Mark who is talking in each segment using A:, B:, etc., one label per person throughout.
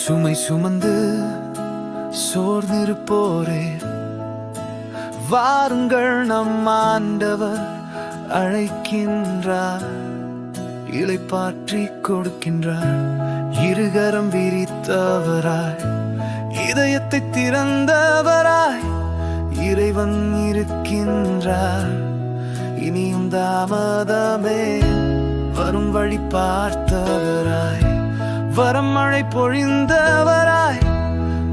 A: சுமை சுமந்து சோர்ந்திருப்போரே வாருங்கள் நம் ஆண்டவர் அழைக்கின்றார் இளைப்பாற்றி கொடுக்கின்றார் இருகரம் விரித்தவராய். இதயத்தை திறந்தவராய் இறைவன் இருக்கின்றார். இனியும் தாமதமே வரும் வழி பார்த்தவராய். வரமழை பொழிந்தவராய்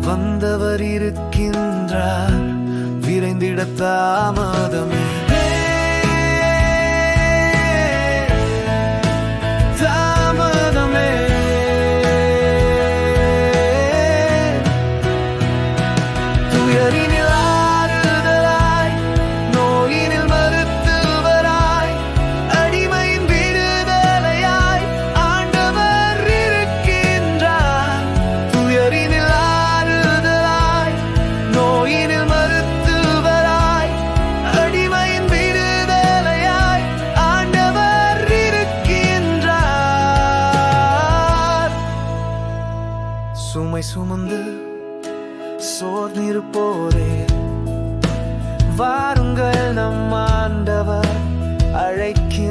A: வந்தவர் இருக்கின்றார். விரைந்திட தாமதமே. சுமை சுமந்து சோர்ந்திருப்போரே வாருங்கள் நம் ஆண்டவர் அழைக்கின்றார்